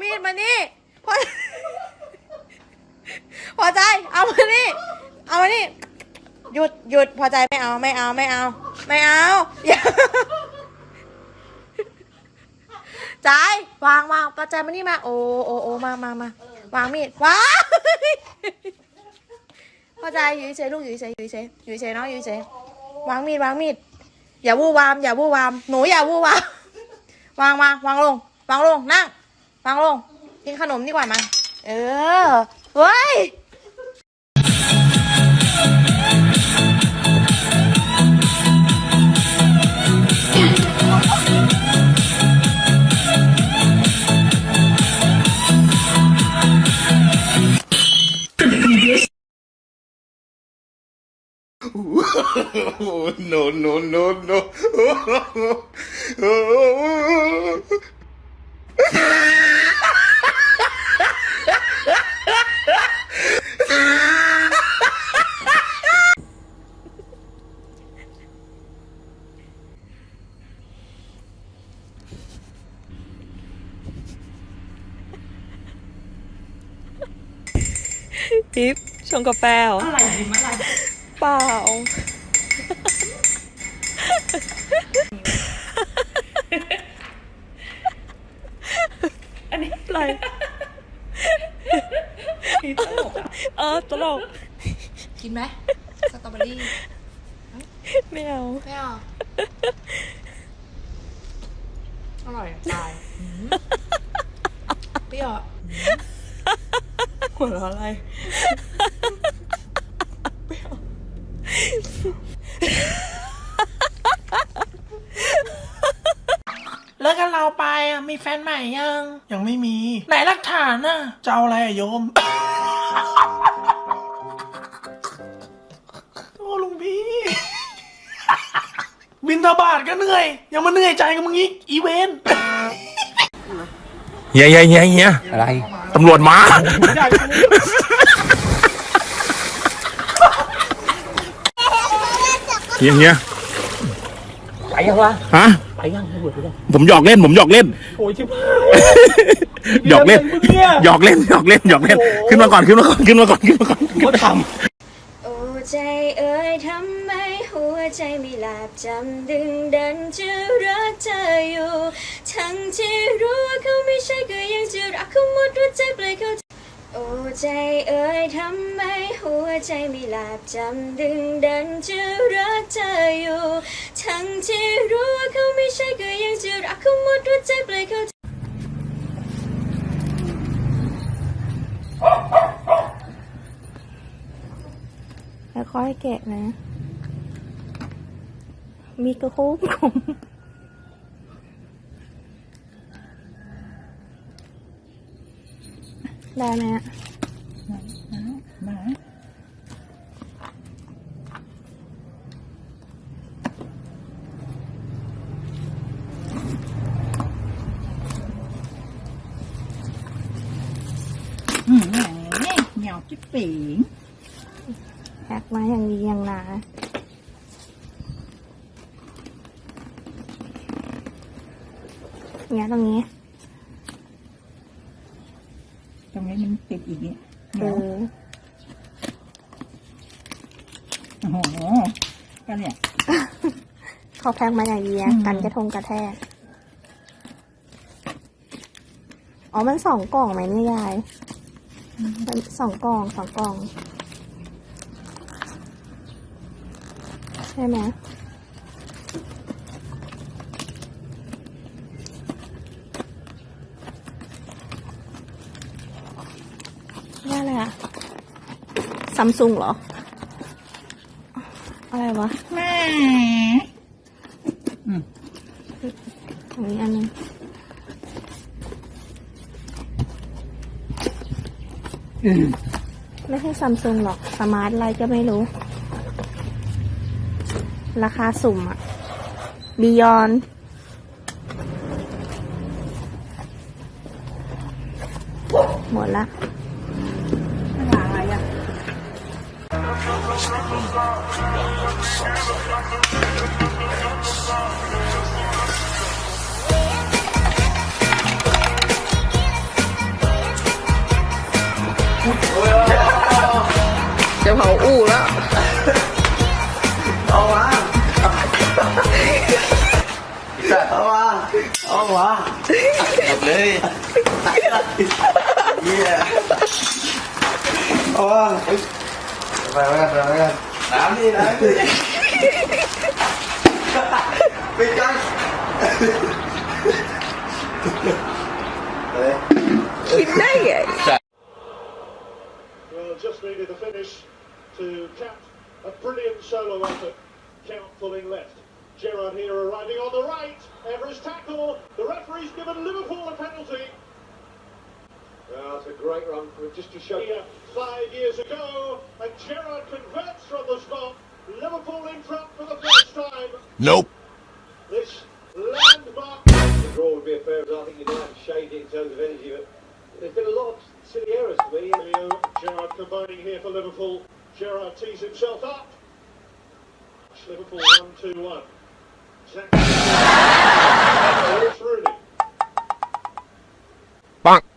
มีดมานี่พอพอใจ เอามานี่ เอามานี่ หยุดหยุดพอใจไม่เอาไม่เอาไม่เอา ไม่เอาอย่าใจวางวางพอใจมานี่มา โอ้โอ้โอ้มามามาวางมีดวางพอใจอยู่เฉยลูกอยู่เฉยอยู่เฉยอยู่เฉยๆเนาะอยู่เฉยวางมีดวางมีดอย่าวู่วาม อย่าวู่วาม หนูอย่าวู่วาม วางมาวางลง วางลงนั่ง วางลง กินขนมดีกว่ามา เออ เฮ้ย Oh, no, no, no, no. ทิปชงกาแฟเหรออะไรดิมอะไรเปล่า อันนี้อะไรเออตลกกินไหมสตรอเบอรี่ไม่เอาไม่เอาอร่อยอะตายอืมเปรี้ยวอะ หัวเราะอะไร เลิกกันเราไปอะมีแฟนใหม่ยัง ยังไม่มี ไหนหลักฐานน่ะจะเอาอะไรอะโยม โอ้ลุงพี่ บินทบาทก็เหนื่อย ยังมาเหนื่อยใจกับมึงอีกอีเวน เฮียเฮียเฮียเฮียอะไร ตำรวจมาเฮียเฮียไปยังวะฮะ ไปยังตำรวจไปยังผมหยอกเล่น ผมหยอกเล่น โอ้ยชิบหายหยอกเล่นเรื่องอะไรมึงเนี่ยหยอกเล่น หยอกเล่น หยอกเล่น ขึ้นมาก่อน ขึ้นมาก่อน ขึ้นมาก่อน ขึ้นมาก่อน ก็ทโอ้ ใจเอ่ยทำไมหัวใจไม่หลับจำดึงดันจะรักเธออยู่ ทั้งที่รู้ว่าเขาไม่ใช่ก็ยังจะรักเขาหมดหัวใจปล่อยเขาโอ้ใจเอ่ยทำไมหัวใจไม่หลับจำดึงดันจะรักเธออยู่ ทั้งที่รู้ว่าเขาไม่ใช่ก็ยังจะรักเขาหมดหัวใจปล่อยเขา แล้วค่อยแกะนะ มีกระโค้งผมได้ไหมอะเหนียวจิ๊บปีง แพ็กมาอย่างดีอย่างหนาเนี่ยตรงนี้ ตรงนี้มันติดอีกเนี่ยเหเอนียวอโอ้โหก็เนี่ยเขาแพ็กมาอย่างดีอะอืมกันกระทงกระแทก อ๋อ มันสองกล่องไหมเนี่ยยายมันสองกล่องสองกล่อง ช่ไหมนี่อะไรอะซัมซุงเหรอ อะไรวะแม่อันนี้อันนึงไม่ใช่ซัมซุงหรอก สมาร์ทอะไรก็ไม่รู้ ราคาสุ่มอะบียอนหมดละจะเผาอู่แล้ว เอาวะ เอาวะเอาวะหมดเลยเยี่ยเอาวะไปไปกันไปไปกันน้ำนี่น้ำนี่ปิดกันเฮ้ย คิดได้ไง Well, just needed the finish to count a brilliant solo effort. Count pulling left. Gerard here arriving on the right. Everest tackle. The referee's given Liverpool a penalty. Well, it's a great run for just to show you five years ago, and Gerard converts from the spot. Liverpool in front for the first time. Nope. This landmark. The draw would be a fair result. I think you don't have to shade it in terms of energy, but there's been a lot of silly errors for me. Leo, Gerrard combining here for Liverpool. Gerrard tees himself up. Liverpool 1 Bonk.